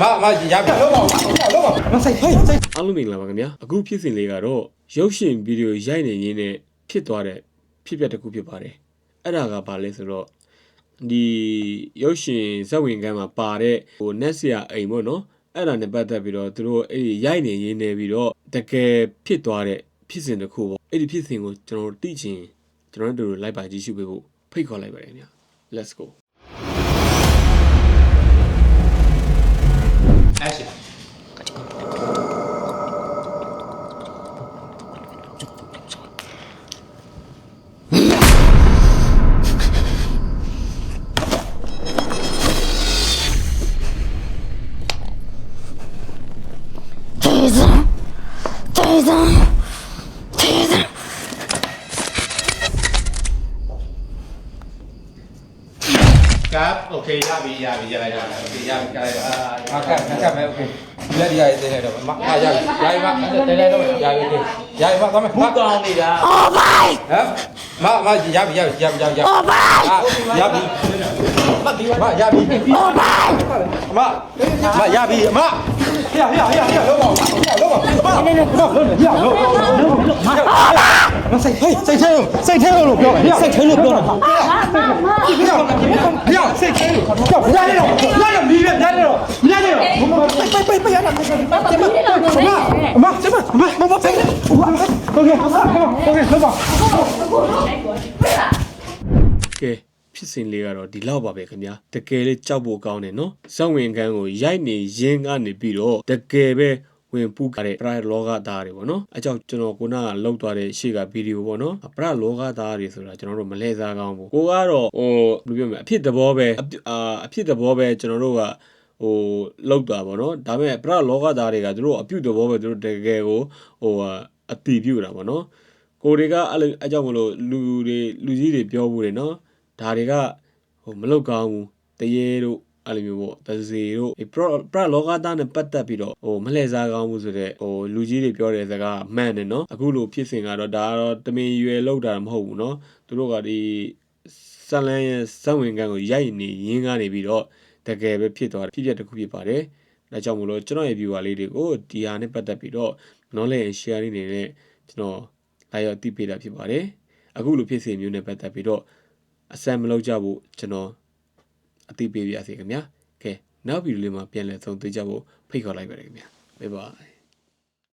မမရပြီလုံးပါလုံးပါမဆိုင်ဟေးစိတ်အားလုံးမင်္ဂလာပါခင်ဗျာအခုဖြစ်စဉ်လေးကတော့ရုပ်ရှင်ဗီဒီယိုရိုက်နေရင်းနဲ့ဖြစ်သွားတဲ့ဖြစ်ပျက်တစ်ခုဖြစ်ပါတယ်အဲ့ဒါကဘာလဲဆိုတော့ဒီရုပ်ရှင်ဇက်ဝင်ကန်းမှာပါတဲ့ဟိုနက်ဆရာအိမ်ပေါ့နော်အဲ့ဒါနဲ့ပတ်သက်ပြီးတော့သူတို့အဲ့ဒီရိုက်နေရင်းနေပြီးတော့တကယ်ဖြစ်သွားတဲ့ဖြစ်စဉ်တစ်ခုပေါ့အဲ့ဒီဖြစ်စဉ်ကိုကျွန်တော်တို့သိချင်ကျွန်တော်တို့လိုက်ပါကြည့်ရှုပေးဖို့ဖိတ်ခေါ်လိုက်ပါတယ်ခင်ဗျာ let's go Teyzem. Teyzem. Cáp, ok, ra bị ra bị ra ra bị ra bị cái à, cáp, cáp này ok. Giờ đi đây này rồi, mắc ra mắc cái này rồi, mắc cái mắc con đi ra. Oh my. Hả? Mà mà ra တော့လုံးရလုံးလုံးလုံးမဆိုင်ဟေးစိတ်ထဲလို့စိတ်ထဲလို့ပြောတယ်စိတ်ထဲလို့ပြောတာဟာမပြောပြောစိတ်ထဲလို့ပြောရရတော့ရရမီးရရတော့ရရတော့ပိုက်ပိုက်ပိုက်ရတာပိုက်ပိုက်ပိုက်ရတာမမမမမမပိုက်ဟုတ်ကဲ့ဟုတ်ကဲ့ဟုတ်ကဲ့လောက်ပါကဲဖြစ်စဉ်လေးကတော့ဒီလောက်ပါပဲခင်ဗျာတကယ်လေးကြောက်ဖို့ကောင်းတယ်နော်ဇောင်းဝင်ကန်းကိုရိုက်နေရင်းကနေပြီးတော့တကယ်ပဲ ဝင်ပူးကြတဲ့ပရလောကသားတွေပေါ့နော်အဲကြောင့်ကျွန်တော်ကိုနာကလောက်သွားတဲ့ရှေ့ကဗီဒီယိုပေါ့နော်ပရလောကသားတွေဆိုတာကျွန်တော်တို့မလဲစားကောင်းဘူးကိုကတော့ဟိုဘယ်လိုပြောမလဲအဖြစ်သဘောပဲအပြအာအဖြစ်သဘောပဲကျွန်တော်တို့ကဟိုလောက်တာပေါ့နော်ဒါပေမဲ့ပရလောကသားတွေကသူတို့အပြုတ်သဘောပဲသူတို့တကယ်ကိုဟိုအတီးပြုတ်တာပေါ့နော်ကိုတွေကအဲ့လိုအကြောင်းမလို့လူတွေလူကြီးတွေပြောဘူးတယ်နော်ဒါတွေကဟိုမလောက်ကောင်းဘူးတရေတို့ အဲ့လိုမျိုးပေါ့တစေတို့ပရပရလောကသားနဲ့ပတ်သက်ပြီးတော့ဟိုမလှည့်စားကောင်းဘူးဆိုတဲ့ဟိုလူကြီးတွေပြောတဲ့စကားမှန်တယ်နော်အခုလိုဖြစ်စဉ်ကတော့ဒါကတော့တမင်ရွယ်လောက်တာမဟုတ်ဘူးနော်သူတို့ကဒီဇလန်ရဲ့ဇက်ဝင်ကန်းကိုရိုက်နေရင်းကနေပြီးတော့တကယ်ပဲဖြစ်သွားတယ်ဖြစ်ပျက်တစ်ခုဖြစ်ပါတယ်ဒါကြောင့်မလို့ကျွန်တော်ရဲ့ viewer လေးတွေကိုဒီဟာနဲ့ပတ်သက်ပြီးတော့ knowledge and share လေးနေနဲ့ကျွန်တော်လာရောက်သိပေးတာဖြစ်ပါတယ်အခုလိုဖြစ်စဉ်မျိုးနဲ့ပတ်သက်ပြီးတော့အစမ်းမလုပ်ကြဖို့ကျွန်တော် အသိပေးပါရစေခင်ဗျာကဲနောက်ဗီဒီယိုလေးမှာပြန်လည်ဆုံတွေ့ကြဖို့ဖိတ်ခေါ်လိုက်ပါတယ်ခင်ဗျာဘိုင်ဘိုင်